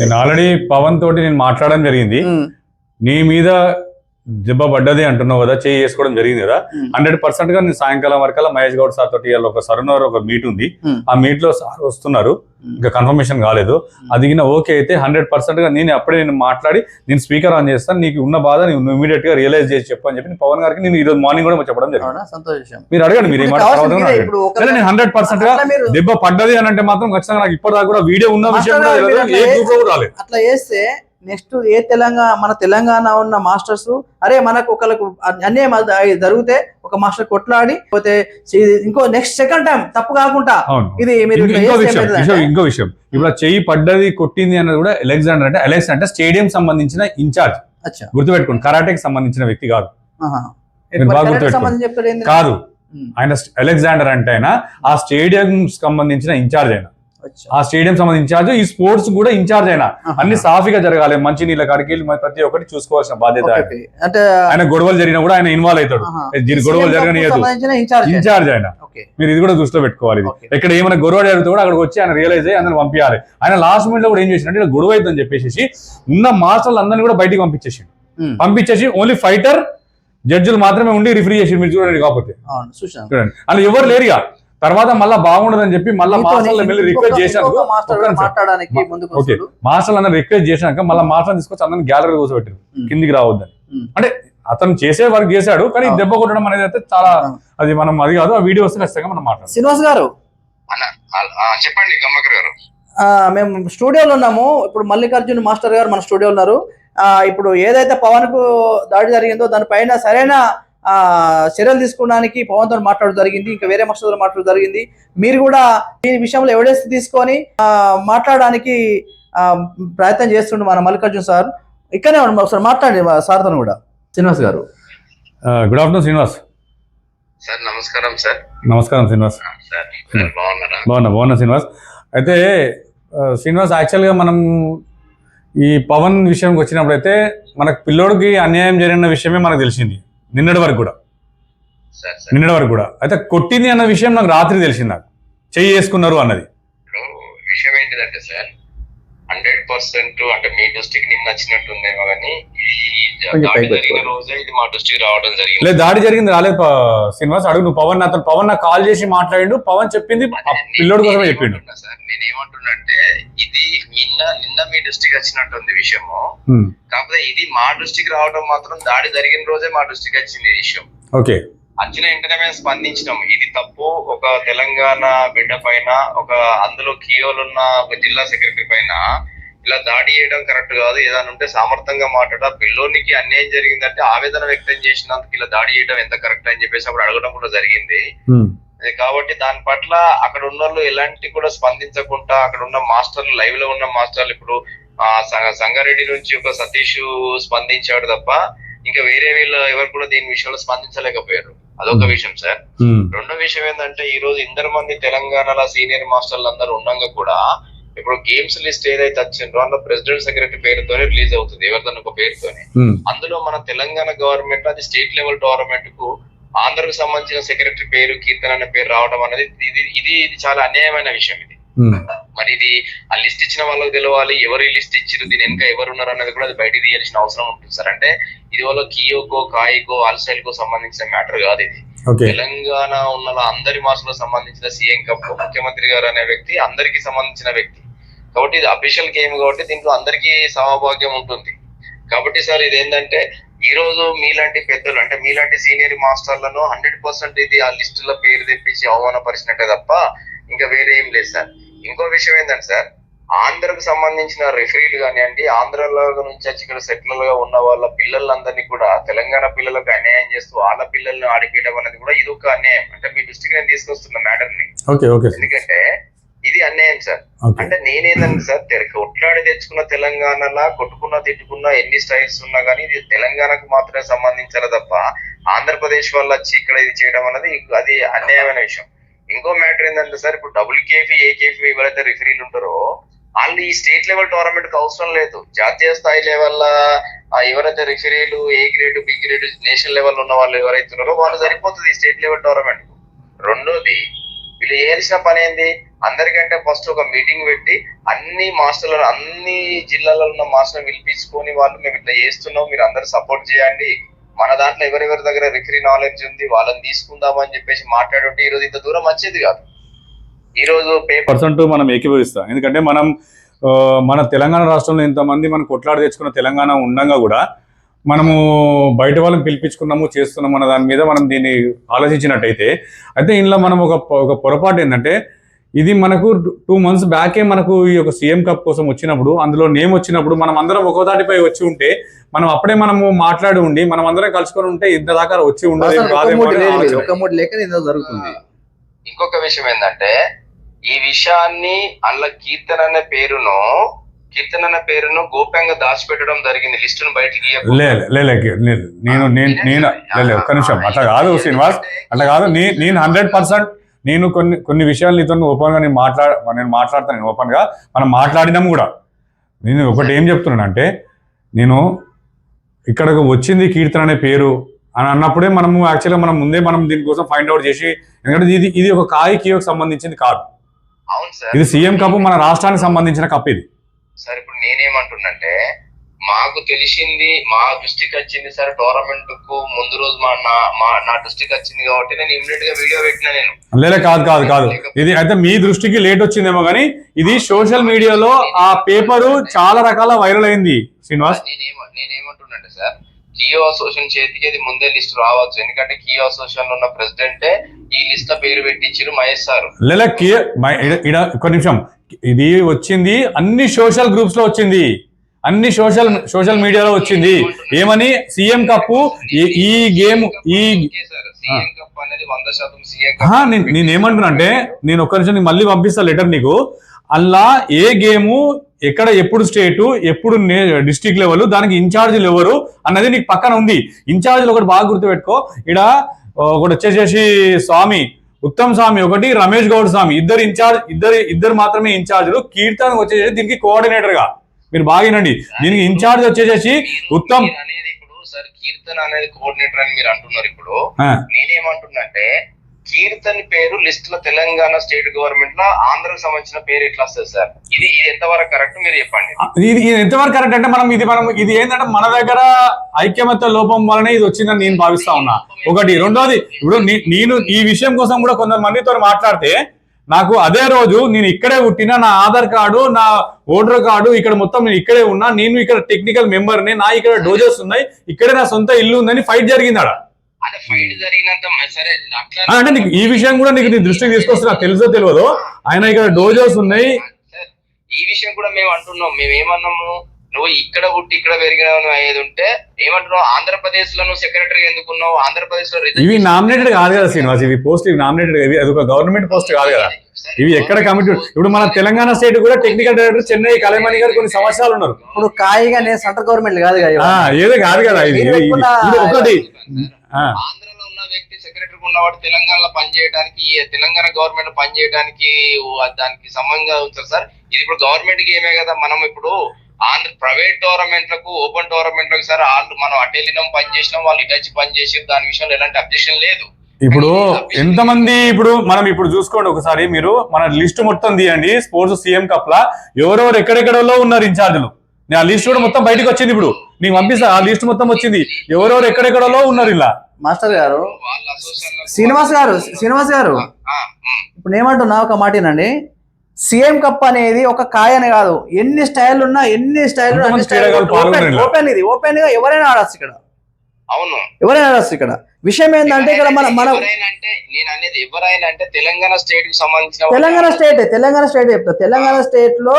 నేను ఆల్రెడీ పవన్ తోటి నేను మాట్లాడడం జరిగింది. నీ మీద దెబ్బ పడ్డది అంటున్నావు కదా చేయి చేసుకోవడం జరిగింది కదా. హండ్రెడ్ పర్సెంట్గా నేను సాయంకాలం వరకల్లా మహేష్ గౌడ్ సార్ తోటి ఒక సరుణ ఒక మీట్ ఉంది. ఆ మీట్లో సార్ వస్తున్నారు. ఇంకా కన్ఫర్మేషన్ కాలేదు. అది గిన ఓకే అయితే హండ్రెడ్ పర్సెంట్గా నేను అప్పుడే నేను మాట్లాడి నేను స్పీకర్ ఆన్ చేస్తాను నీకు ఉన్న బాధ నేను ఇమీడియట్గా రియలైజ్ చేసి చెప్పు అని చెప్పి పవన్ గారికి నేను ఈ రోజు మార్నింగ్ కూడా చెప్పడం జరిగింది. మీరు అడగండి మీరు నేను హండ్రెడ్ పర్సెంట్గా దెబ్బ పడ్డది అని అంటే మాత్రం ఖచ్చితంగా నాకు ఇప్పటిదాకా కూడా వీడియో ఉన్న విషయం కూడా రాలేదు. అట్లా చేస్తే నెక్స్ట్ ఏ తెలంగాణ మన తెలంగాణ ఉన్న మాస్టర్స్ అరే మనకు ఒకరికి అన్యాయం జరిగితే ఒక మాస్టర్ కొట్లాడి పోతే ఇంకో నెక్స్ట్ సెకండ్ టైం తప్పు కాకుండా ఇది మీరు ఇంకో- విషయం ఇప్పుడు చెయ్యి పడ్డది కొట్టింది అన్నది కూడా అలెగ్జాండర్ అంటే అలెక్స్ అంటే స్టేడియం సంబంధించిన ఇన్ఛార్జ్. గుర్తుపెట్టుకోండి కరాటేకి సంబంధించిన వ్యక్తి కాదు? కాదు. ఆయన అలెగ్జాండర్ అంటే ఆయన ఆ స్టేడియం సంబంధించిన ఇన్ఛార్జ్ అయినా. ఆ స్టేడియం సంబంధించిన ఇన్ఛార్జ్ ఈ స్పోర్ట్స్ కూడా ఇన్ఛార్జ్ అయినా. అన్ని సాఫీగా జరగాలి. మంచి నీళ్ళ కాడికి ప్రతి ఒక్కటి చూసుకోవాల్సిన బాధ్యత. అంటే ఆయన గొడవలు జరిగినా కూడా ఆయన ఇన్వాల్వ్ అవుతాడు. గొడవలు జరగనియదు. ఇన్ఛార్జ్ ఆయన. మీరు ఇది కూడా దృష్టిలో పెట్టుకోవాలి. ఎక్కడ ఏమైనా గొడవ జరిగితే కూడా అక్కడికి వచ్చి ఆయన రియలైజ్ అయ్యి అందరిని పంపించాలి ఆయన లాస్ట్ మినిట్లో కూడా ఏం ఇక్కడ గొడవ అవుతుందని చెప్పేసి ఉన్న మాస్టర్లు అందరినీ కూడా బయటికి పంపించేసి పంపించేసి ఓన్లీ ఫైటర్ జడ్జిలు మాత్రమే ఉండి రిఫరీ చేసి మీరు చూడండి కాకపోతే. చూడండి. అలా ఎవరు లేరుగా? తర్వాత మళ్ళీ బాగుండదని చెప్పి మళ్ళీ వెళ్ళి రిక్వెస్ట్ చేశాను మాస్టర్ మాస్టర్లు అందరూ రిక్వెస్ట్ చేశాక మళ్ళీ మాస్టర్ తీసుకొచ్చి అందరిని గ్యాలరీ కూర్చోబెట్టారు. ఉమ్. కిందికి రావద్దని. ఉమ్. అంటే అతను చేసే వర్క్ చేశాడు కానీ. దెబ్బ కొట్టడం అనేది అయితే చాలా. అది మనం అది కాదు ఆ వీడియో వస్తే ఖచ్చితంగా మనం మాట్లాడతాం. శ్రీనివాస్ గారు. అన్న చెప్పండి గారు. ఆ, మేము స్టూడియోలో ఉన్నాము. ఇప్పుడు మల్లికార్జున్ మాస్టర్ గారు మన స్టూడియో ఉన్నారు. ఆ, ఇప్పుడు ఏదైతే పవన్కు దాడి జరిగిందో దానిపైన సరైన చర్యలు తీసుకోవడానికి పవన్తో మాట్లాడడం జరిగింది ఇంకా వేరే మాస్టర్తో మాట్లాడడం జరిగింది. మీరు కూడా ఈ విషయంలో ఎవిడెన్స్ తీసుకొని మాట్లాడడానికి ప్రయత్నం చేస్తుండే మన మల్లికార్జున్ సార్. ఇక్కడనే ఒకసారి మాట్లాడండి మా సార్తో కూడా. Srinivas garu. Good afternoon Srinivas. Sir నమస్కారం సార్. నమస్కారం శ్రీనివాస్. సార్ సార్ బాగున్నా బాగున్నా శ్రీనివాస్. అయితే శ్రీనివాస్ యాక్చువల్గా మనం ఈ పవన్ విషయంకి వచ్చినప్పుడు అయితే మనకు పిల్లోడికి అన్యాయం జరిగిన విషయమే మనకు తెలిసింది. నిన్నటి వరకు కూడా. నిన్నటి వరకు కూడా. అయితే కొట్టింది అన్న విషయం నాకు రాత్రి తెలిసింది నాకు. చెయ్యి వేసుకున్నారు అన్నది విషయం ఏంటిదంటే సార్ హండ్రెడ్ పర్సెంట్ అంటే మీ దృష్టికి నిన్న వచ్చినట్టుందేమో కానీ దాడి జరిగిన. రోజే ఇది మా దృష్టికి రావడం జరిగింది. లేదు దాడి జరిగింది రాలేదు శ్రీనివాస్. అడుగు నువ్వు పవన్ అతను పవన్ నాకు కాల్ చేసి మాట్లాడిండు. పవన్ చెప్పింది పిల్లోడి కోసమే చెప్పిండు. సార్ నేనేమంటున్నంటే ఇది నిన్న నిన్న మీ దృష్టికి వచ్చినట్టుంది విషయము. కాకపోతే ఇది మా దృష్టికి రావడం మాత్రం దాడి జరిగిన రోజే మా దృష్టికి వచ్చింది విషయం. ఓకే. వచ్చిన వెంటనే మేము స్పందించినాం ఇది తప్పు. ఒక తెలంగాణ బిడ్డ పైన ఒక అందులో కీయోలు ఉన్న ఒక జిల్లా సెక్రటరీ పైన ఇలా దాడి చేయడం కరెక్ట్ కాదు. ఏదైనా ఉంటే సామర్థ్యంగా మాట్లాడ పిల్లోనికి అన్యాయం జరిగిందంటే ఆవేదన వ్యక్తం చేసినందుకు ఇలా దాడి చేయడం ఎంత కరెక్ట్ అని చెప్పేసి అప్పుడు అడగడం కూడా జరిగింది. కాబట్టి దాని పట్ల అక్కడ ఉన్న వాళ్ళు ఎలాంటి కూడా స్పందించకుండా అక్కడ ఉన్న మాస్టర్లు లైవ్లో ఉన్న మాస్టర్లు ఇప్పుడు ఆ సంగారెడ్డి నుంచి ఒక సతీష్ స్పందించాడు తప్ప ఇంకా వేరే వీళ్ళు ఎవరు కూడా దీని విషయంలో స్పందించలేకపోయారు. అదొక విషయం సార్ ఉమ్, రెండో విషయం ఏంటంటే ఈ రోజు ఇందరు మంది తెలంగాణలో సీనియర్ మాస్టర్లు అందరూ ఉన్నాక కూడా ఇప్పుడు గేమ్స్ లిస్ట్ ఏదైతే వచ్చిందో అందులో ప్రెసిడెంట్ సెక్రటరీ పేరుతోనే రిలీజ్ అవుతుంది ఎవరిదన్నా ఒక పేరుతోనే. ఉమ్, అందులో మన తెలంగాణ గవర్నమెంట్ అది స్టేట్ లెవెల్ టోర్నమెంట్కు ఆంధ్రకు సంబంధించిన సెక్రటరీ పేరు కీర్తన అనే పేరు రావడం అనేది ఇది ఇది ఇది చాలా అన్యాయమైన విషయం ఇది. మరి ఇది ఆ లిస్ట్ ఇచ్చిన వాళ్ళకి తెలవాలి ఎవరు లిస్ట్ ఇచ్చారు దీని వెనక ఎవరు ఉన్నారు అన్నది కూడా అది బయటికి తీయాల్సిన అవసరం ఉంటుంది సార్. అంటే ఇది వాళ్ళ కియోకో కాయికో అల్సైల్ కో సంబంధించిన మ్యాటర్ కాదు ఇది. తెలంగాణ ఉన్న అందరి మాసులకు సంబంధించిన సీఎం కప్ ముఖ్యమంత్రి గారు అనే వ్యక్తి అందరికి సంబంధించిన వ్యక్తి. కాబట్టి ఇది అఫీషియల్ గేమ్ కాబట్టి దీంట్లో అందరికీ సమభాగ్యం ఉంటుంది. కాబట్టి సార్ ఇది ఏంటంటే ఈ రోజు మీలాంటి పెద్దలు అంటే మీలాంటి సీనియర్ మాస్టర్లను హండ్రెడ్ పర్సెంట్ ఇది ఆ లిస్టులో పేరు తెప్పించి అవమానపరిచినట్టే తప్ప ఇంకా వేరే ఏం లేదు సార్. ఇంకో విషయం ఏంటంటే సార్ ఆంధ్రకు సంబంధించిన రెఫరీలు కానివ్వండి ఆంధ్రలో నుంచి వచ్చి ఇక్కడ సెటిల్గా ఉన్న వాళ్ళ పిల్లలందరినీ కూడా తెలంగాణ పిల్లలకు అన్యాయం చేస్తూ వాళ్ళ పిల్లల్ని ఆడిపీయడం అనేది కూడా ఇది ఒక అన్యాయం. అంటే మీ దృష్టికి నేను తీసుకొస్తున్న మ్యాటర్ని. ఎందుకంటే ఇది అన్యాయం సార్. అంటే నేనేందంటే సార్ తెర- కొట్లాడి తెచ్చుకున్న తెలంగాణలా కొట్టుకున్న తిట్టుకున్న ఎన్ని స్టైల్స్ ఉన్నా కానీ ఇది తెలంగాణకు మాత్రమే సంబంధించాలి తప్ప ఆంధ్రప్రదేశ్ వాళ్ళు వచ్చి ఇక్కడ ఇది చేయడం అనేది అది అన్యాయమైన విషయం. ఇంకో మ్యాటర్ ఏంటంటే సార్ ఇప్పుడు డబుల్ కేఫీ ఏ కేఫీ ఎవరైతే రిఫరీలు ఉంటారో వాళ్ళు ఈ స్టేట్ లెవెల్ టోర్నమెంట్కి అవసరం లేదు. జాతీయ స్థాయి లెవెల్ ఎవరైతే రిఫరీలు A grade B grade national level ఉన్న వాళ్ళు ఎవరైతే ఉన్నారో వాళ్ళు సరిపోతుంది ఈ స్టేట్ లెవెల్ టోర్నమెంట్ రెండోది వీళ్ళు చేయాల్సిన పని ఏంది? అందరికంటే ఫస్ట్ ఒక మీటింగ్ పెట్టి అన్ని మాస్టర్లను అన్ని జిల్లాలలో ఉన్న మాస్టర్లను పిలిపించుకొని వాళ్ళు మేము ఇట్లా చేస్తున్నాం మీరు అందరు సపోర్ట్ చేయండి. మన దాంట్లో ఎవరెవరి దగ్గర రికరీ నాలెడ్జ్ ఉంది వాళ్ళని తీసుకుందాం అని చెప్పేసి మాట్లాడుంటే ఈ రోజు ఇంత దూరం వచ్చేది కాదు. ఈ రోజు పర్సెంట్ మనం ఏకీభవిస్తాం. ఎందుకంటే మనం మన తెలంగాణ రాష్ట్రంలో ఇంతమంది మనం కొట్లాడి తెచ్చుకున్న తెలంగాణ ఉండగా కూడా మనము బయట వాళ్ళని పిలిపించుకున్నాము చేస్తున్నాము అన్న దాని మీద మనం దీన్ని ఆలోచించినట్టయితే అయితే ఇందులో మనం ఒక పొ- ఒక పొరపాటు ఏంటంటే ఇది మనకు టూ మంత్స్ బ్యాకే మనకు ఈ యొక్క సీఎం కప్ కోసం వచ్చినప్పుడు అందులో నేమ్ వచ్చినప్పుడు మనం అందరం ఒక్కో దాటిపై వచ్చి ఉంటే మనం అప్పుడే మనము మాట్లాడి ఉండి మనం అందరం కలుసుకొని ఉంటే ఇంత దాకా వచ్చి జరుగుతుంది. ఇంకొక విషయం ఏంటంటే ఈ విషయాన్ని అందులో కీర్తన అనే పేరును కీర్తన అనే పేరును గోప్యంగా దాచిపెట్టడం జరిగింది లిస్టును బయటికి నేను నేను నేను లే, లే, ఒక్క నిమిషం అట్లా కాదు శ్రీనివాస్ అట్లా కాదు నీ నేను హండ్రెడ్ పర్సెంట్ నేను కొన్ని కొన్ని విషయాలు నీతో ఓపెన్గా నేను మాట్లాడ నేను మాట్లాడతాను నేను ఓపెన్గా మనం మాట్లాడినాం కూడా. నేను ఒకటి ఏం చెప్తున్నానంటే నేను ఇక్కడకు వచ్చింది కీర్తన అనే పేరు అని అన్నప్పుడే మనము యాక్చువల్గా మనం ముందే మనం దీనికోసం ఫైండ్ అవుట్ చేసి ఎందుకంటే ఇది ఇది ఒక కాయి కీయోకి సంబంధించింది కాదు. ఇది సీఎం కప్ మన రాష్ట్రానికి సంబంధించిన కప్ ఇది. సార్ ఇప్పుడు నేనేమంటున్నంటే మాకు తెలిసింది మా దృష్టికి వచ్చింది సార్ టోర్నమెంట్కు ముందు రోజు మా నా మా నా దృష్టికి వచ్చింది కాబట్టి నేను ఇమ్మీడియట్గా వీడియో పెట్టిన నేను. లేదా కాదు కాదు కాదు. ఇది అయితే మీ దృష్టికి లేట్ వచ్చిందేమో కానీ ఇది సోషల్ మీడియాలో ఆ పేపరు చాలా రకాల వైరల్ అయింది శ్రీనివాస్. నేనేమ నేనేమంటున్నాంటే సార్ కియో అసోసియేషన్ చేతికి అది ముందే లిస్ట్ రావచ్చు. ఎందుకంటే కియో అసోసియేషన్ ఉన్న ప్రెసిడెంటే ఈ లిస్ట్లో పేరు పెట్టించారు మహేష్ సార్. లేదా కే మై- ఇడ- ఇడ ఒక నిమిషం. ఇది వచ్చింది అన్ని సోషల్ గ్రూప్స్లో వచ్చింది. అన్ని సోషల్ సోషల్ మీడియాలో వచ్చింది. ఏమని? సీఎం కప్పు ఈ- గేమ్ ఈ సీఎం కప్ అనేది వంద శాతం సీఎం ఆహా, నేను నేను ఏమంటున్నా అంటే నేను ఒక్క నిమిషం మళ్ళీ పంపిస్తా లెటర్ నీకు. అలా ఏ గేము ఎక్కడ ఎప్పుడు స్టేటు ఎప్పుడు డిస్ట్రిక్ట్ లెవెల్ దానికి ఇన్ఛార్జీలు ఎవరు అన్నది నీకు పక్కన ఉంది. ఇన్ఛార్జీలు ఒకటి బాగా గుర్తుపెట్టుకో. ఇక్కడ ఒకటి వచ్చేసేసి స్వామి ఉత్తమ్ స్వామి ఒకటి రమేష్ గౌడ్ స్వామి. ఇద్దరు ఇన్ఛార్జ్ ఇద్దరు ఇద్దరు మాత్రమే ఇన్ఛార్జీలు. కీర్తన్ వచ్చేసేసి దీనికి కోఆర్డినేటర్గా. మీరు బాగా వినండి దీనికి ఇన్ఛార్జ్ వచ్చేసేసి ఉత్తమ్ అనేది ఇప్పుడు సార్ కీర్తన్ అనేది కోఆర్డినేటర్ అని మీరు అంటున్నారు ఇప్పుడు. నేనేమంటున్నంటే కీర్తన్ పేరు లిస్ట్లో తెలంగాణ స్టేట్ గవర్నమెంట్లో ఆంధ్రకు సంబంధించిన పేరు ఎట్లా వస్తుంది సార్? ఇది ఇది ఎంతవరకు కరెక్ట్ మీరు చెప్పండి. ఇది ఇది ఎంతవరకు కరెక్ట్ అంటే మనం ఇది మనం ఇది ఏంటంటే మన దగ్గర ఐక్యమత్య లోపం వలనే ఇది వచ్చిందని నేను భావిస్తా ఉన్నా. ఒకటి. రెండోది ఇప్పుడు నేను ఈ విషయం కోసం కూడా కొంతమందితో మాట్లాడితే నాకు అదే రోజు నేను ఇక్కడే పుట్టిన నా ఆధార్ కార్డు నా ఓటర్ కార్డు ఇక్కడ మొత్తం నేను ఇక్కడే ఉన్నా నేను ఇక్కడ టెక్నికల్ మెంబర్ని నా ఇక్కడ డోజెస్ ఉన్నాయి ఇక్కడే నా సొంత ఇల్లు ఉందని ఫైట్ జరిగింది ఆడ అంటే నీకు ఈ విషయం కూడా నీకు నీ దృష్టికి తీసుకొస్తే నాకు తెలుసో తెలియదు ఆయన ఇక్కడ డోజెస్ ఉన్నాయి. ఈ విషయం కూడా మేము అంటున్నాం మేము ఏమన్నాము? నువ్వు ఇక్కడ పుట్టి ఇక్కడ పెరిగినావు అయ్యేది ఉంటే ఏమంటున్నావు? ఆంధ్రప్రదేశ్లో నువ్వు సెక్రటరీ ఎందుకున్నావు ఆంధ్రప్రదేశ్లో ఇవి నామినేటెడ్ కాదు కదా శ్రీనివాస్ ఇవి పోస్ట్ ఇవి నామినేటెడ్ ఇవి అది ఒక గవర్నమెంట్ పోస్ట్ కాదు కదా. ఇవి ఎక్కడ కమిటీ ఇప్పుడు మన తెలంగాణ స్టేట్ కూడా టెక్నికల్ డైరెక్టర్ చెన్నై కలైమణి గారు కొన్ని సంవత్సరాలు ఉన్నారు. ఇప్పుడు కాయిగా నేను సెంట్రల్ గవర్నమెంట్ కాదు కదా. ఏదో కాదు కదా ఇది. ఒకటి. ఆంధ్రలో ఉన్న వ్యక్తి సెక్రటరీ ఉన్నవాడు తెలంగాణలో పనిచేయడానికి ఈ తెలంగాణ గవర్నమెంట్ పనిచేయడానికి ఓ- దానికి సంబంధంగా ఉంచారు సార్. ఇది ఇప్పుడు గవర్నమెంట్ గేమే కదా మనం ఇప్పుడు ఆంధ్ర ప్రైవేట్ టోర్నమెంట్లకు ఓపెన్ టోర్నమెంట్లకు సార్ వాళ్ళు మనం అటు వెళ్ళినాం పని చేసినాం వాళ్ళు ఇటు వచ్చి పని చేసి దాని విషయంలో ఎలాంటి అబ్జెక్షన్ లేదు. ఇప్పుడు ఎంతమంది ఇప్పుడు మనం ఇప్పుడు చూసుకోండి ఒకసారి మీరు మన లిస్ట్ మొత్తం తీయండి స్పోర్ట్స్ సీఎం కప్ లా ఎవరెవరు ఎక్కడెక్కడలో ఉన్నారు ఇన్ఛార్జీలు? నేను ఆ లిస్ట్ కూడా మొత్తం బయటకు వచ్చింది ఇప్పుడు. నీకు పంపిస్తా ఆ లిస్ట్ మొత్తం వచ్చింది. ఎవరెవరు ఎక్కడెక్కడలో ఉన్నారు ఇలా? మాస్టర్ గారు శ్రీనివాస్ గారు శ్రీనివాస్ గారు. ఇప్పుడు ఏమంటున్నా ఒక మాటేనండి. సీఎం కప్ అనేది ఒక కాయ అని కాదు. ఎన్ని స్టైల్ ఉన్నా ఎన్ని స్టైల్? ఓపెన్ ఇది. ఓపెన్గా ఎవరైనా ఆడచ్చు ఇక్కడ. అవును. ఎవరైనా ఆడచ్చు ఇక్కడ. విషయం ఏంటంటే ఇక్కడ మన మన నేను అనేది ఎవరైనా అంటే తెలంగాణ స్టేట్కి సంబంధించిన తెలంగాణ స్టేట్ తెలంగాణ స్టేట్ చెప్తా. తెలంగాణ స్టేట్లో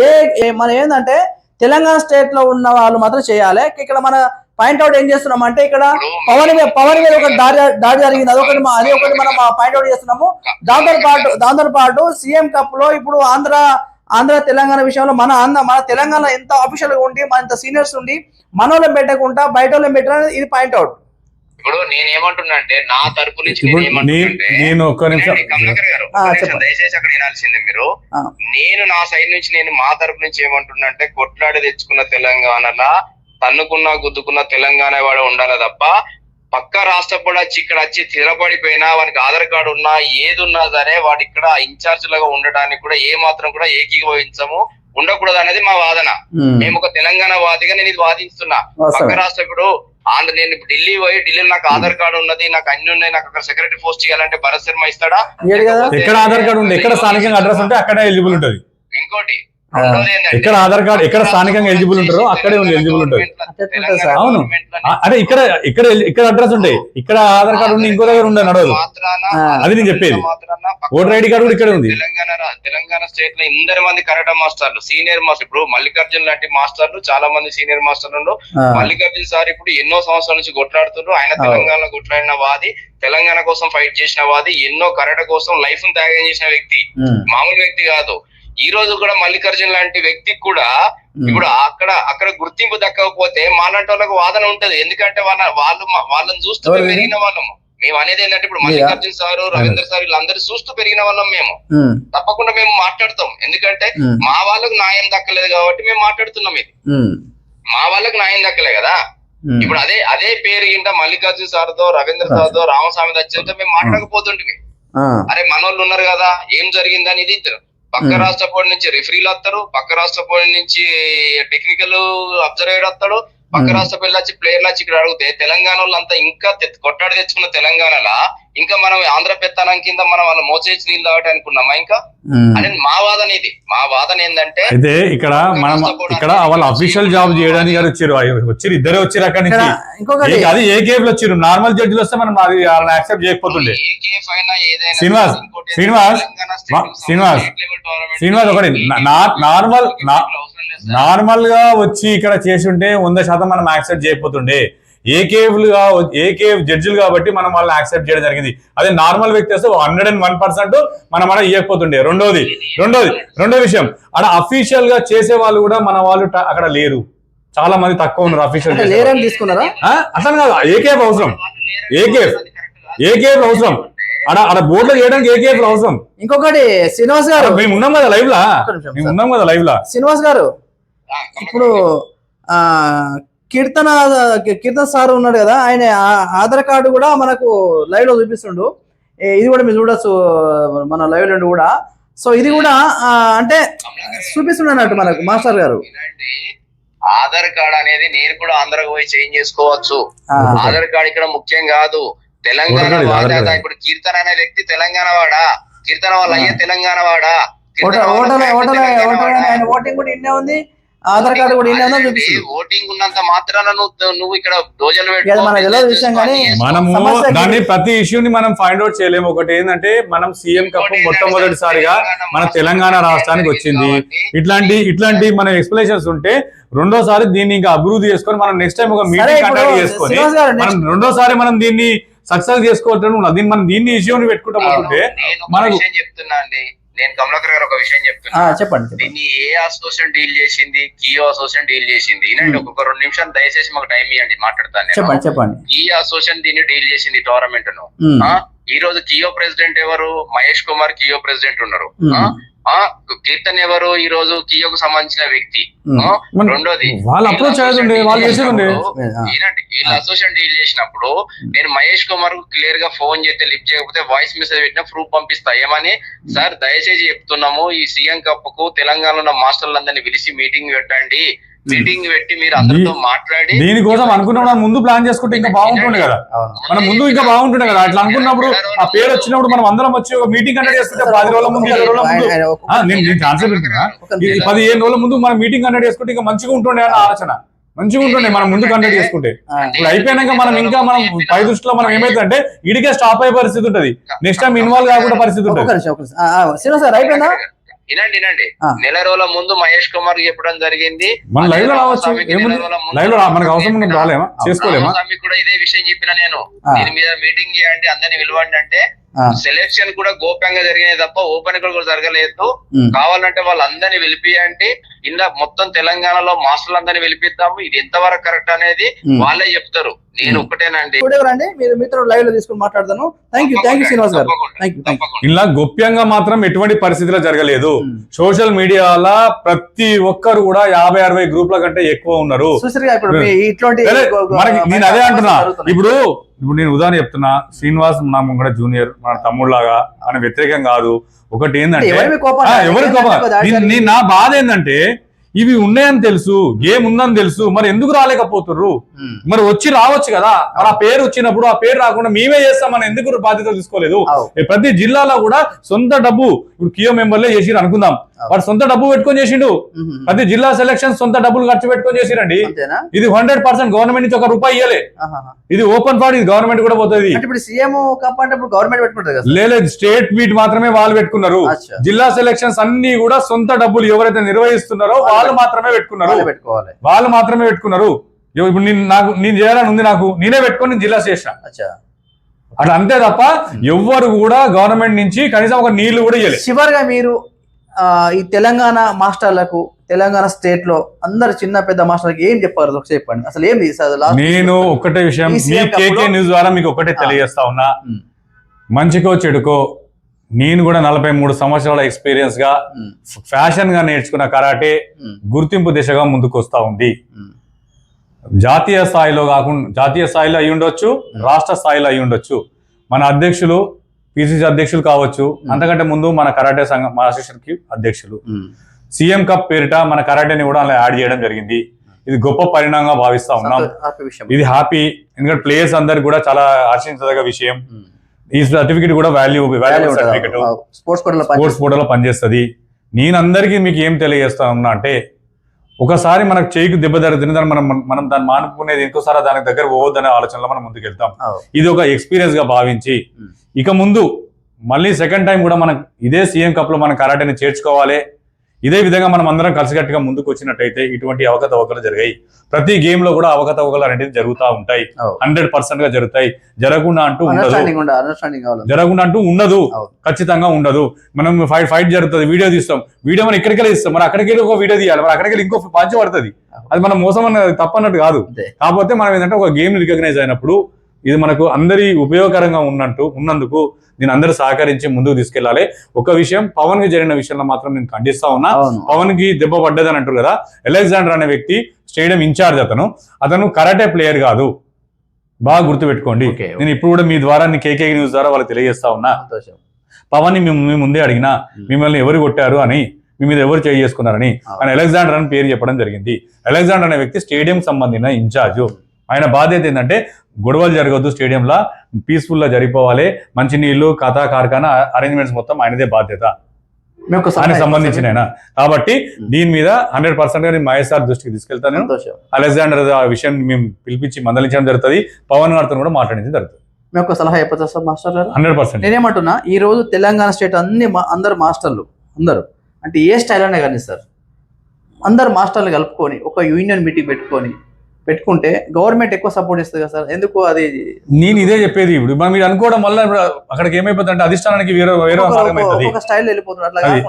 ఏ ఏ- మన ఏంటంటే తెలంగాణ స్టేట్లో ఉన్న వాళ్ళు మాత్రం చేయాలి. ఇక్కడ మన పాయింట్ అవుట్ ఏం చేస్తున్నాం అంటే ఇక్కడ పవన్ మీద పవన్ మీద ఒక దాడి దాడి జరిగింది. అదొకటి మా- అది ఒకటి మనం పాయింట్ అవుట్ చేస్తున్నాము. దాంతో పాటు దాంతో పాటు సీఎం కప్లో ఇప్పుడు ఆంధ్ర ఆంధ్ర తెలంగాణ విషయంలో మన ఆంధ్ర మన తెలంగాణ ఎంత అఫీషియల్గా ఉండి మన ఇంత సీనియర్స్ ఉండి మన వాళ్ళని పెట్టకుండా బయట వాళ్ళని పెట్టడం ఇది పాయింట్ అవుట్. ఇప్పుడు నేను ఏమంటున్నా అంటే నా తరపు నుంచి నేను నే- ఏమంటున్నా అంటే నేను ఒక్క నిమిషం. దయచేసి అక్కడ వినాల్సిందే మీరు. నేను నా సైడ్ నుంచి నేను మా తరపు నుంచి ఏమంటున్నా అంటే కొట్లాడి తెచ్చుకున్న తెలంగాణలో తన్నుకున్న గుద్దుకున్న తెలంగాణ వాడు ఉండాలి తప్ప పక్క రాష్ట్రపడి వచ్చి ఇక్కడ వచ్చి స్థిరపడిపోయినా వానికి ఆధార్ కార్డు ఉన్నా ఏది ఉన్నా సరే వాడు ఇక్కడ ఇన్ఛార్జ్ లాగా ఉండడానికి కూడా ఏ మాత్రం కూడా ఏకీభవించము ఉండకూడదు అనేది మా వాదన. మేము. ఒక తెలంగాణ వాదిగా నేను ఇది వాదిస్తున్నా. పక్క. రాష్ట్ర ఇప్పుడు ఆంధ్ర నేను ఇప్పుడు ఢిల్లీ పోయి ఢిల్లీలో నాకు ఆధార్ కార్డు ఉన్నది నాకు అన్ని ఉన్నాయి నాకు అక్కడ సెక్రటరీ పోస్ట్ చేయాలంటే భరత్ శర్మ ఇస్తాడా? ఎక్కడ ఆధార్ కార్డు ఉంటే ఎక్కడ స్థానికంగా అడ్రస్ ఉంటే అక్కడే ఎలిజిబుల్ ఉంటుంది. ఇంకోటి ఎక్కడ ఆధార్ కార్డు ఎక్కడ స్థానికంగా ఎలిజిబుల్ ఉంటారో అక్కడే ఉంది ఎలిజిబుల్ సార్. అవును. అదే ఇక్కడ ఇక్కడ ఇక్కడ అడ్రస్ ఉంటాయి ఇక్కడ ఆధార్ కార్డు ఉంది ఇంకో దగ్గర ఉండదు నడవదు. అది నేను చెప్పేది. ఓటర్ ఐడి కార్డు కూడా ఇక్కడే ఉంది తెలంగాణ రా- తెలంగాణ స్టేట్లో ఇందరి మంది కరాటే మాస్టర్లు సీనియర్ మాస్టర్ ఇప్పుడు మల్లికార్జున్ లాంటి మాస్టర్లు చాలా మంది సీనియర్ మాస్టర్లు. మల్లికార్జున్ సార్ ఇప్పుడు ఎన్నో సంవత్సరాల నుంచి కొట్లాడుతున్నారు ఆయన. తెలంగాణలో కొట్లాడిన వాది తెలంగాణ కోసం ఫైట్ చేసిన వాది ఎన్నో కరాటే కోసం లైఫ్ను త్యాగం చేసిన వ్యక్తి. మామూలు వ్యక్తి కాదు ఈ రోజు కూడా మల్లికార్జున్ లాంటి వ్యక్తికి కూడా. ఇప్పుడు అక్కడ అక్కడ గుర్తింపు దక్కకపోతే మాలాంటి వాళ్ళకి వాదన ఉంటది ఎందుకంటే వాళ్ళ వాళ్ళు వాళ్ళని చూస్తూ పెరిగిన వాళ్ళము మేము అనేది ఏంటంటే ఇప్పుడు? మల్లికార్జున్ సారు రవీంద్ర సార్ వీళ్ళందరూ చూస్తూ పెరిగిన వాళ్ళం మేము. తప్పకుండా మేము మాట్లాడతాం ఎందుకంటే. మా వాళ్ళకు న్యాయం దక్కలేదు కాబట్టి మేము మాట్లాడుతున్నాం ఇది. మా వాళ్ళకి న్యాయం దక్కలే కదా. ఇప్పుడు అదే అదే పేరు ఇంట మల్లికార్జున్ సార్తో రవీంద్ర సార్తో రామస్వామి దచ్చంతో మేము మాట్లాడకపోతుంటే. అరే మనోళ్ళు ఉన్నారు కదా ఏం జరిగిందని ఇది పక్క. రాష్ట్ర పోటీ నుంచి రిఫరీలు వస్తారు పక్క రాష్ట్ర పోటీ నుంచి టెక్నికల్ అబ్జర్వేర్ వస్తాడు పక్క. రాష్ట్ర పిల్లలు వచ్చి ప్లేయర్లు వచ్చి ఇక్కడ అడిగితే తెలంగాణ వాళ్ళంతా ఇంకా కొట్టాడి తెచ్చుకున్న తెలంగాణలా ఇంకా మనం ఆంధ్ర పెత్తనం కింద మనం వాళ్ళ మోచేసి నీళ్ళు తాగటం అనుకున్నామా ఇంకా. అని మా వాదన ఇది. మా వాదన ఏంటంటే అయితే ఇక్కడ మనం ఇక్కడ వాళ్ళ అఫీషియల్ జాబ్ చేయడానికి గారు వచ్చారు? వచ్చారు ఇద్దరే వచ్చారు అక్కడి నుంచి. ఇంకొకటి. ఏ- అది ఏ కేబుల్ వచ్చారు? నార్మల్ జడ్జిలు వస్తే మనం అది వాళ్ళని యాక్సెప్ట్ చేయకపోతుండే. ఏ కేఫ్ అయినా ఏదైనా శ్రీనివాస్, శ్రీనివాస్, శ్రీనివాస్, శ్రీనివాస్ ఒకటి నార్మల్ నార్మల్గా వచ్చి ఇక్కడ చేసి ఉంటే వంద శాతం మనం యాక్సెప్ట్ చేయకపోతుండే. ఏ కేఫ్లుగా ఏ కేఫ్ జడ్జిలు కాబట్టి మనం వాళ్ళని యాక్సెప్ట్ చేయడం జరిగింది. అదే నార్మల్ వ్యక్తి వస్తే హండ్రెడ్ అండ్ వన్ పర్సెంట్ మనం అలా ఇవ్వకపోతుండే రెండోది రెండోది రెండో విషయం. అక్కడ అఫీషియల్గా చేసే వాళ్ళు కూడా మన వాళ్ళు అక్కడ లేరు. చాలా మంది తక్కువ ఉన్నారు అఫీషియల్ తీసుకున్నారా? అసలు కాదు. ఏ కేఫ్ అవసరం? ఏ కేఫ్? అది కరెక్ట్ కాదు. ఏ కేఫ్ అవసరం? అక్కడ అక్కడ బోర్డులో చేయడానికి ఏ కేఫ్ అవసరం? ఇంకొకటి శ్రీనివాస్ గారు. మేము ఉన్నాం కదా లైవ్ లా మేము. ఉన్నాం కదా లైవ్ లా శ్రీనివాస్ గారు ఇప్పుడు ఆ కీర్తన కీర్తన సార్ ఉన్నాడు కదా ఆయన ఆధార్ కార్డు కూడా మనకు లైవ్లో చూపిస్తుండు. ఇది కూడా మీరు చూడొచ్చు మన లైవ్లో కూడా. సో ఇది కూడా అంటే చూపిస్తుండ అన్నట్టు మనకు మాస్టర్ గారు. ఇలాంటి ఆధార్ కార్డ్ అనేది నేను కూడా ఆంధ్రకు పోయి చేంజ్ చేసుకోవచ్చు. ఆధార్ కార్డ్ ఇక్కడ ముఖ్యం కాదు. తెలంగాణ వాడా. ఇప్పుడు కీర్తన అనే వ్యక్తి తెలంగాణ వాడా? కీర్తన వాళ్ళ అయ్యే తెలంగాణ వాడా? ఓటర్ ఓటర్ ఓటర్ ఓటింగ్ కూడా ఇన్నే ఉంది. ఆధార్ కార్డు కూడా చూపిస్తుంది. ఓటింగ్ ఉన్నంత మాత్రాన నువ్వు ఇక్కడ దోజలు విషయం కానీ మనము దాన్ని ప్రతి ఇష్యూని మనం ఫైండ్ అవుట్ చేయలేము. ఒకటి ఏంటంటే మనం సీఎం కప్ మొట్టమొదటిసారిగా మన తెలంగాణ రాష్ట్రానికి వచ్చింది. ఇట్లాంటి ఇట్లాంటి మన ఎక్స్ప్లెనేషన్స్ ఉంటే రెండోసారి దీన్ని ఇంకా అభివృద్ధి చేసుకొని మనం నెక్స్ట్ టైం ఒక మీటింగ్ కండక్ట్ చేసుకొని మనం రెండోసారి మనం దీన్ని సక్సెస్ చేసుకోవచ్చు దీన్ని మనం దీన్ని ఇష్యూని పెట్టుకుంటా ఒక మనకు- చెప్తున్నా అండి. నేను కమలాకర్ గారు ఒక విషయం ఆ, చెప్తున్నా చెప్పండి. దీన్ని ఏ అసోసియేషన్ డీల్ చేసింది? కియో అసోసియేషన్ డీల్ చేసింది? Hmm. ఒక్కొక్క రెండు నిమిషాలు దయచేసి మాకు టైం ఇవ్వండి మాట్లాడతాను చెప్పండి చెప్పండి. కియో అసోసియేషన్ దీన్ని డీల్ చేసింది టోర్నమెంట్ను. ఈ రోజు కియో ప్రెసిడెంట్ ఎవరు? మహేష్ కుమార్ కియో ప్రెసిడెంట్ ఉన్నారు. కీర్తన్ ఎవరు? ఈ రోజు కియోకు సంబంధించిన వ్యక్తి. రెండోది వాళ్ళు deal వాళ్ళు అసోసియేషన్ డీల్ చేసినప్పుడు నేను మహేష్ కుమార్ క్లియర్గా ఫోన్ చేస్తే లిఫ్ట్ చేయకపోతే వాయిస్ మెసేజ్ పెట్టిన ప్రూఫ్ పంపిస్తా. ఏమని? సార్ దయచేసి చెప్తున్నాము ఈ సీఎం కప్కు తెలంగాణలో ఉన్న మాస్టర్లందరినీ పిలిచి మీటింగ్ పెట్టండి. మీటింగ్ పెట్టి మీరు అందరితో మాట్లాడి దీనికోసం అనుకున్నప్పుడు ముందు ప్లాన్ చేసుకుంటే ఇంకా బాగుంటుండే కదా. మనం ముందు ఇంకా బాగుంటుండే కదా. అట్లా అనుకున్నప్పుడు ఆ పేరు వచ్చినప్పుడు మనం అందరం వచ్చి ఒక మీటింగ్ కండక్ట్ చేసుకుంటే పది రోజుల ముందు ఇరవై రోజుల ముందు. నేను నేను ఛాన్సర్ పెడుతున్నా ఒక ఈ నిమిషం. పదిహేను రోజుల ముందు మనం మీటింగ్ కండక్ట్ చేసుకుంటే ఇంకా మంచిగా ఉంటుండే అన్న ఆలోచన. మంచిగా ఉంటుండే మనం ముందు కండక్ట్ చేసుకుంటే. ఇప్పుడు అయిపోయినాక మనం ఇంకా మనం పై దృష్టిలో మనం ఏమైతుందంటే ఇడికే స్టాప్ అయ్యే పరిస్థితి ఉంటది. నెక్స్ట్ టైం ఇన్వాల్వ్ కాకుండా పరిస్థితి ఉంటుంది. అయిపోయిందా? వినండి వినండి. నెల రోజుల ముందు మహేష్ కుమార్ చెప్పడం జరిగింది. మనం అదే లైవ్లో రావచ్చు. రామస్వామికి ఏముంది? నెల రోజుల ముందు లైవ్లో రా- మనకు అవసరం ఉన్నది రాలేమా? చేసుకోలేమా? రామస్వామి కూడా ఇదే విషయం చెప్పిన నేను. దీని మీద మీటింగ్ చేయండి అందరిని పిలవండి అంటే సెలెక్షన్ కూడా గోప్యంగా జరిగినాయి తప్ప ఓపెన్ కూడా జరగలేదు. కావాలంటే వాళ్ళందరినీ పిలిపియండి. ఇందా మొత్తం తెలంగాణలో మాస్టర్లందరినీ పిలిపిద్దాము. ఇది ఎంతవరకు కరెక్ట్ అనేది. వాళ్ళే చెప్తారు. నేను రండి మీరు మీతో లైవ్లో తీసుకుని మాట్లాడతాను. Thank you thank you Srinivas garu. ఇలా గోప్యంగా మాత్రం ఎటువంటి పరిస్థితిలో జరగలేదు. సోషల్ మీడియాలో ప్రతి ఒక్కరు కూడా యాభై అరవై గ్రూప్ల కంటే ఎక్కువ ఉన్నారు. ఇట్లాంటి నేను అదే అంటున్నా. ఇప్పుడు ఇప్పుడు నేను ఉదాహరణ చెప్తున్నా. శ్రీనివాస్ నా ముంగడ జూనియర్ మన తమ్ముడులాగా మన వ్యతిరేకం కాదు. ఒకటి ఏంటంటే ఎవరి కోపం. నా బాధ ఏంటంటే ఇవి ఉన్నాయని తెలుసు గేమ్ ఉందని తెలుసు మరి ఎందుకు రాలేకపోతుర్రు. మరి వచ్చి రావచ్చు కదా? మరి ఆ పేరు వచ్చినప్పుడు ఆ పేరు రాకుండా మేమే చేస్తామని ఎందుకు బాధ్యత తీసుకోలేదు? ప్రతి జిల్లాలో కూడా సొంత డబ్బు ఇప్పుడు కియో మెంబర్లే చేసిరు అనుకుందాం. వాడు సొంత డబ్బు పెట్టుకొని చేసిండు. ప్రతి జిల్లా సెలక్షన్ సొంత డబ్బులు ఖర్చు పెట్టుకొని చేసిరండి. ఇది హండ్రెడ్ పర్సెంట్ గవర్నమెంట్ నుంచి ఒక రూపాయి ఇయ్యలే. ఆహాహా. ఇది ఓపెన్ ఫాడ్ ఇది గవర్నమెంట్ కూడా పోతుంది. అంటే ఇప్పుడు సీఎం కప్ అంటే ఇప్పుడు గవర్నమెంట్ లేదు స్టేట్ మీట్ మాత్రమే వాళ్ళు పెట్టుకున్నారు. జిల్లా సెలక్షన్స్ అన్ని కూడా సొంత డబ్బులు ఎవరైతే నిర్వహిస్తున్నారో వాళ్ళు మాత్రమే పెట్టుకున్నారు. వాళ్ళే మాత్రమే పెట్టుకున్నారు. ఇప్పుడు నేను నాకు నేను చేయాలని ఉంది నాకు నేనే పెట్టుకొని నేను జిల్లా చేసిన. అట్లా అంతే తప్ప ఎవ్వరు కూడా గవర్నమెంట్ నుంచి కనీసం ఒక నీళ్ళు కూడా ఇవ్వలేదు చివరిగా మీరు ఈ తెలంగాణ మాస్టర్లకు తెలంగాణ స్టేట్లో అందరు చిన్న పెద్ద మాస్టర్లకు ఏం చెప్పారు? చెప్పండి. అసలు last- నేను ఒకటే విషయం. కేకే న్యూస్ ద్వారా మీకు ఒకటే తెలియజేస్తా ఉన్నా. మంచికో చెడుకో నేను కూడా నలభై మూడు సంవత్సరాల ఎక్స్పీరియన్స్గా. ఫ్యాషన్గా నేర్చుకున్న కరాటే. గుర్తింపు దిశగా ముందుకు వస్తా ఉంది. జాతీయ స్థాయిలో కాకుండా జాతీయ స్థాయిలో అయి ఉండొచ్చు రాష్ట్ర స్థాయిలో అయి ఉండొచ్చు మన అధ్యక్షులు పిసిసి అధ్యక్షులు కావచ్చు. అంతకంటే ముందు మన కరాటే సంఘం మా అసోసియేషన్కి అధ్యక్షులు. సీఎం కప్ పేరిట మన కరాటేని కూడా అలా యాడ్ చేయడం జరిగింది. ఇది గొప్ప పరిణామంగా భావిస్తా ఉన్నాం. ఇది హ్యాపీ ఎందుకంటే ప్లేయర్స్ అందరికి కూడా చాలా హర్షించదగ్గ విషయం. ఈ సర్టిఫికేట్ కూడా వాల్యూ వాల్యూ సర్టిఫికేట్ స్పోర్ట్స్ కోటలో స్పోర్ట్స్ ఫోటోలో పనిచేస్తుంది. నేను అందరికీ మీకు ఏం తెలియజేస్తా ఉన్నా అంటే ఒకసారి మనకు చేయికి దెబ్బ జరుగుతుంది దాన్ని మనం మనం దాన్ని మానుకునేది ఇంకోసారి దానికి దగ్గర పోవద్దనే ఆలోచనలో మనం ముందుకు వెళ్తాం ఇది ఒక ఎక్స్పీరియన్స్గా భావించి. ఇక ముందు మళ్ళీ సెకండ్ టైం కూడా మనం ఇదే సీఎం కప్లో మనం కరాటేని చేర్చుకోవాలి. ఇదే విధంగా మనం అందరం కలిసికట్టుగా ముందుకు వచ్చినట్టయితే ఇటువంటి అవకతవకలు జరిగాయి. ప్రతి గేమ్లో కూడా అవకతవకలు అనేవి జరుగుతూ ఉంటాయి. హండ్రెడ్ పర్సెంట్గా జరుగుతాయి. జరగకుండా అంటూ ఉండదు. జరగకుండా అంటూ ఉండదు. ఖచ్చితంగా ఉండదు. మనం ఫైట్ ఫైట్ జరుగుతుంది వీడియో తీస్తాం. వీడియో మనం ఇక్కడికి వెళ్ళి ఇస్తాం మరి అక్కడికి వెళ్ళి ఒక వీడియో తీయాలి. మరి అక్కడికి ఇంకో పంచి పడుతుంది. అది మనం మోసం అన్నది తప్పన్నట్టు కాదు. కాకపోతే మనం ఏంటంటే ఒక గేమ్ రికగ్నైజ్ అయినప్పుడు ఇది మనకు అందరి ఉపయోగకరంగా ఉన్నట్టు ఉన్నందుకు నేను అందరూ సహకరించి ముందుకు తీసుకెళ్ళాలి. ఒక విషయం పవన్కి జరిగిన విషయంలో మాత్రం నేను ఖండిస్తా ఉన్నా. పవన్కి దెబ్బ పడ్డదని అంటారు కదా అలెగ్జాండర్ అనే వ్యక్తి స్టేడియం ఇన్ఛార్జ్ అతను. అతను కరాటే ప్లేయర్ కాదు. బాగా గుర్తుపెట్టుకోండి. Okay. నేను ఇప్పుడు కూడా మీ ద్వారా కేకే న్యూస్ ద్వారా వాళ్ళకి తెలియజేస్తా ఉన్నా. పవన్ని మేము మీ ముందే అడిగినా మిమ్మల్ని ఎవరు కొట్టారు అని మీ మీద ఎవరు చేసుకున్నారని ఆయన అలెగ్జాండర్ అని పేరు చెప్పడం జరిగింది. అలెగ్జాండర్ అనే వ్యక్తి స్టేడియం సంబంధించిన ఇన్ఛార్జ్. ఆయన బాధ్యత ఏంటంటే గొడవలు జరగద్దు స్టేడియంలో పీస్ఫుల్గా జరిగిపోవాలి మంచినీళ్ళు కథా కార్ఖానా అరేంజ్మెంట్స్ మొత్తం ఆయనదే బాధ్యత. సలహా సంబంధించిన ఆయన. కాబట్టి దీని మీద హండ్రెడ్ పర్సెంట్గా నేను మహేష్ సార్ దృష్టికి తీసుకెళ్తాను. అలెగ్జాండర్ ఆ విషయం మేము పిలిపించి మందలించడం జరుగుతుంది. పవన్ గారితో కూడా మాట్లాడించడం జరుగుతుంది. మీకు ఒక సలహా చెప్పచ్చా sir master garu? Hundred percent నేనేమంటున్నా ఈ రోజు తెలంగాణ స్టేట్ అన్ని అందరు మాస్టర్లు అందరూ అంటే ఏ స్టైల్ అనే కానీ సార్ అందరు మాస్టర్లు కలుపుకొని ఒక యూనియన్ మీటింగ్ పెట్టుకొని పెట్టుకుంటే గవర్నమెంట్ ఎక్కువ సపోర్ట్ ఇస్తుంది కదా సార్? ఎందుకు అది నేను ఇదే చెప్పేది ఇప్పుడు. మనం మీరు అనుకోవడం వల్ల అక్కడికి ఏమైపోతుంది అంటే అధిష్టానానికి వేరే వేరే ఒక- స్టైల్ వెళ్ళిపోతుంది.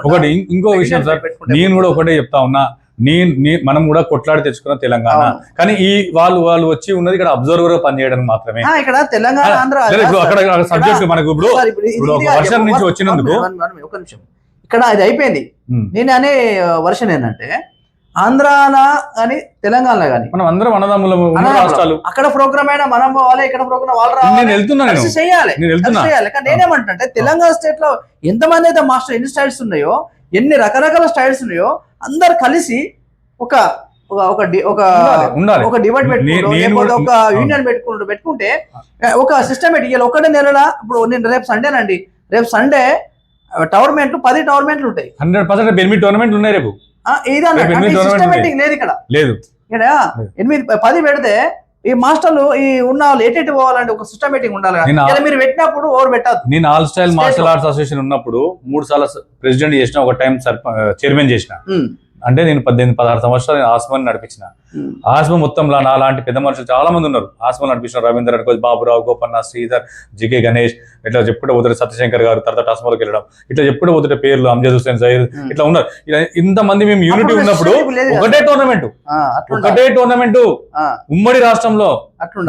ఒకటి. ఇంకో విషయం సార్ నేను కూడా ఒకటే చెప్తా ఉన్నా. నేను మనం కూడా కొట్లాడి తెచ్చుకున్న తెలంగాణ. కానీ ఈ వాళ్ళు వాళ్ళు వచ్చి ఉన్నది ఇక్కడ అబ్జర్వర్గా పనిచేయడం మాత్రమే. ఇక్కడ తెలంగాణ అక్కడ సబ్జెక్ట్ మనకు ఇప్పుడు ఒక- నుంచి వచ్చినందుకు ఒక నిమిషం. ఇక్కడ అది అయిపోయింది. నేను అనే వర్షన్ ఏంటంటే ఆంధ్రాన కానీ తెలంగాణ కానీ. మనం అందరం అన్నదమ్ముల ఉన్న రాష్ట్రాలు. అక్కడ ప్రోగ్రామ్ అయినా మనం పోవాలి ఇక్కడ ప్రోగ్రామ్ వాళ్ళు నేను రావాలి నేను. చేయాలి చేయాలి. కానీ నేనేమంటే తెలంగాణ స్టేట్లో ఎంతమంది అయితే మాస్టర్ ఎన్ని స్టైల్స్ ఉన్నాయో ఎన్ని రకరకాల స్టైల్స్ ఉన్నాయో అందరు కలిసి ఒక ఒక ఒక ఒక ఉండాలి, ఉండాలి. ఒక డివైడ్ నే- పెట్టుకుంటూ నేను లేకపోతే కూడా- ఒక యూనియన్ పెట్టుకుంటూ పెట్టుకుంటే ఒక సిస్టమేటిక్ ఇవాళ ఒకటే నెలల ఇప్పుడు నేను రేపు సండేనండి రేపు సండే టవర్మెంట్లు పది టవర్మెంట్లు ఉంటాయి. హండ్రెడ్ పర్సెంట్ బెనిమిట్ టోర్నమెంట్ ఉన్నాయి రేపు. సిస్టమేటిక్ లేదు ఇక్కడ. లేదు. ఇక్కడ ఎనిమిది పది పెడితే ఈ మాస్టర్లు ఈ ఉన్న వాళ్ళు ఎటు పోవాలంటే ఒక సిస్టమేటిక్ ఉండాలి మీరు పెట్టినప్పుడు ఓవర్ పెట్టద్దు. నేను all style martial. Arts association ఉన్నప్పుడు మూడు సార్లు ప్రెసిడెంట్ చేసిన ఒక టైం చైర్మన్ చేసిన. అంటే నేను పద్దెనిమిది పదహారు సంవత్సరాలు నేను ఆస్మాని నడిపించిన ఉమ్. ఆస్మ మొత్తంలో నా లాంటి పెద్ద మనుషులు చాలా మంది ఉన్నారు ఆస్మ నడిపించిన రవీంద్ర అనుకో బాబురావు గోపన్న శ్రీధర్ జికే గణేష్ ఇట్లా చెప్పుకుంటే పోతుంటే సత్యశంకర్ గారు తర్వాత ఆస్మలోకి వెళ్ళడం ఇట్లా చెప్పుకుంటే పోతుంటే పేర్లు అంజద్ హుసేన్ జహీర్ ఉమ్. ఇట్లా ఉన్నారు ఇలా ఇంతమంది మేము యూనిటీ ఉన్నప్పుడు. ఒకటే టోర్నమెంట్. ఒకటే టోర్నమెంట్ ఉమ్మడి రాష్ట్రంలో.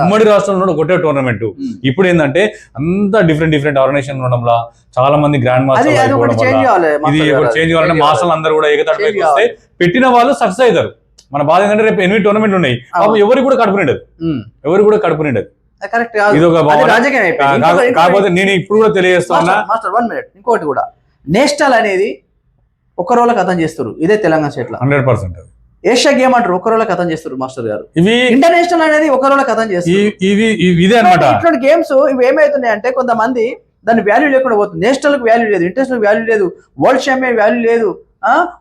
ఉమ్మడి రాష్ట్రంలో ఒకటే టోర్నమెంట్. ఇప్పుడు ఏంటంటే అంతా డిఫరెంట్ డిఫరెంట్ ఆర్గనైజేషన్ ఉండడంలో చాలా మంది గ్రాండ్ మాస్టర్ ఇది. చేంజ్ కావాలంటే మాస్టర్లు అందరూ కూడా Change వస్తే పెట్టిన వాళ్ళు సక్సెస్ అవుతారు. మన బాధ ఏంటంటే రేపు ఎనిమిది టోర్నమెంట్ ఉన్నాయి. పాపం అవును. ఎవరికి కూడా కడుపు నిండదు. ఎవరికి కూడా కడుపు నిండదు. ఇది ఒక కాకపోతే నేను ఇప్పుడు కూడా తెలియజేస్తా ఉన్నా. మాస్టర్ వన్ మినిట్ ఇంకోటి కూడా. నేషనల్ అనేది ఒక రోజుల కథం చేస్తారు. ఇదే తెలంగాణ స్టేట్లో. Hundred percent. ఏషియా గేమ్ అంటారు. ఒక రోజుల కథం చేస్తారు మాస్టర్ గారు. ఇవి ఇంటర్నేషనల్ అనేది ఒక రోజుల కథం చేస్తారు. ఇవి ఇదే అనమాట ఇట్లాంటి గేమ్స్ ఇవి ఏమైతున్నాయి అంటే కొంతమంది దాని వాల్యూ లేకుండా పోతుంది. నేషనల్ వాల్యూ లేదు. ఇంటర్నేషనల్ వాల్యూ లేదు. వరల్డ్ ఛాంపియన్ వాల్యూ లేదు.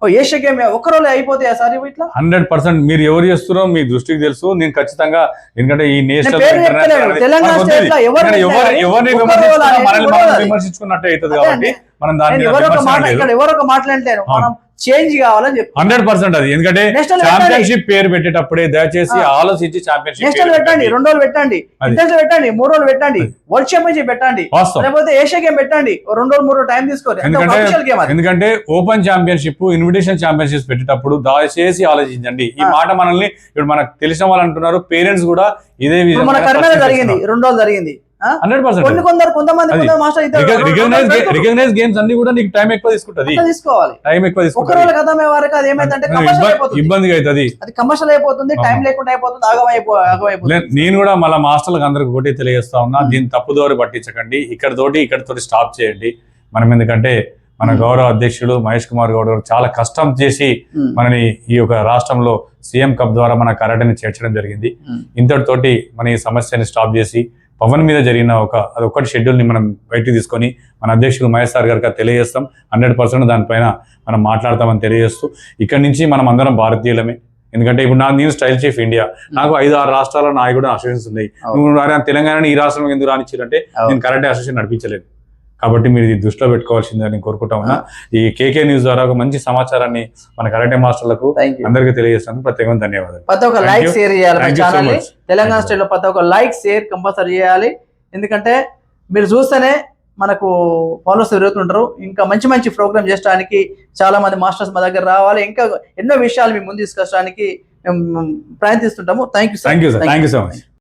ఓ ఏషియా గేమ్ ఒక రోజు అయిపోతాయి సార్ ఇట్లా? Hundred percent. మీరు ఎవరు చేస్తున్నారో మీ దృష్టికి తెలుసు. నేను ఖచ్చితంగా ఎందుకంటే ఈ నేషనల్ ఎవరిని. విమర్శించుకున్నట్టే అవుతుంది కాబట్టి మనం దాని నేను మీద ఎవరొక విమర్శనం మాట లేదు. ఇక్కడ ఎవరొక మాట్లాడలేను అవును. మనం చేంజ్ కావాలని చెప్తాను హండ్రెడ్ పర్సెంట్ అది. ఎందుకంటే ఛాంపియన్షిప్ పేరు పెట్టేటప్పుడే దయచేసి. ఆలోచించి ఛాంపియన్షిప్ నేషనల్ పెట్టండి రెండు రోజులు పెట్టండి. ఇంటర్నేషనల్ పెట్టండి మూడు రోజులు పెట్టండి వరల్డ్ ఛాంపియన్షిప్ పెట్టండి వాస్తవం. లేకపోతే ఏషియా గేమ్ పెట్టండి రెండు రోజులు మూడు టైం తీసుకోండి ఎందుకంటే ఎందుకంటే ఓపెన్ ఛాంపియన్షిప్ ఇన్విటేషన్ ఛాంపియన్షిప్ పెట్టేటప్పుడు దయచేసి ఆలోచించండి. ఈ. మాట మనల్ని ఇప్పుడు మనకు తెలిసిన వాళ్ళు అంటున్నారు పేరెంట్స్ కూడా ఇదే మన కర్మేల జరిగింది రెండు రోజులు జరిగింది. హండ్రెడ్ కొన్ని పర్సెంట్ కొందరు కొంతమంది మాస్టర్ ఇద్దరు రికగ్నైజ్ గేమ్స్ అన్ని కూడా నీకు టైం ఎక్కువ తీసుకుంటది. తీసుకోవాలి. టైం ఎక్కువ తీసుకుంటది. రోజుల కథ వరకు అది ఏమైందంటే ఇబ్బందిగా అవుతుంది. అది కమర్షియల్ అయిపోతుంది టైం. లేకుండా అయిపోతుంది ఆగమైపో ఆగమైపోతుంది నేను కూడా మళ్ళీ మాస్టర్లకు అందరికి ఒకటి తెలియజేస్తా ఉన్నా దీన్ని తప్పుదోరి పట్టించకండి. ఇక్కడ తోటి ఇక్కడ తోటి స్టాప్ చేయండి. మనం ఎందుకంటే మన. గౌరవ అధ్యక్షుడు మహేష్ కుమార్ గౌడ్ గారు చాలా కష్టం చేసి. మనని ఈ యొక్క రాష్ట్రంలో సీఎం కప్ ద్వారా మన కరాటని చేర్చడం జరిగింది. ఇంతటితోటి మన ఈ సమస్యని స్టాప్ చేసి పవన్ మీద జరిగిన ఒక అదొక్కటి షెడ్యూల్ని మనం బయటికి తీసుకొని మన అధ్యక్షుడు మహేష్ సార్ గారికి తెలియజేస్తాం. హండ్రెడ్ పర్సెంట్ దానిపైన మనం మాట్లాడతామని తెలియజేస్తూ ఇక్కడి నుంచి మనం అందరం భారతీయులమే. ఎందుకంటే ఇప్పుడు నా నేను స్టైల్ చీఫ్ ఇండియా. నాకు ఐదు ఆరు రాష్ట్రాల నాయకుడు అసోసియేషన్స్ ఉన్నాయి. నువ్వు తెలంగాణని ఈ రాష్ట్రం ఎందుకు రానిచ్చారంటే. నేను కరాటే అసోసియేషన్ నడిపించలేదు. కాబట్టి మీరు ఇది దృష్టిలో పెట్టుకోవాల్సిందని కోరుకుంటా ఉన్నా. ఈ కేకే న్యూస్ ద్వారా ఒక మంచి సమాచారాన్ని మన కరాటే మాస్టర్లకు అందరికీ తెలియజేసినందుకు ప్రత్యేకంగా ధన్యవాదాలు. ప్రతి ఒక్క లైక్. షేర్ చేయాలి. Telangana Thank you. స్టేట్లో ప్రతి ఒక్క లైక్ షేర్ కంపల్సరీ చేయాలి. ఎందుకంటే మీరు చూస్తేనే మనకు ఫాలోవర్స్ పెరుగుతుంటారు ఇంకా మంచి మంచి ప్రోగ్రామ్ చేయడానికి చాలా మంది మాస్టర్స్ మా దగ్గర రావాలి. ఇంకా ఎన్నో విషయాలు మేము ముందు తీసుకొచ్చడానికి మేము ప్రయత్నిస్తుంటాము. Thank you thank you sir thank you so much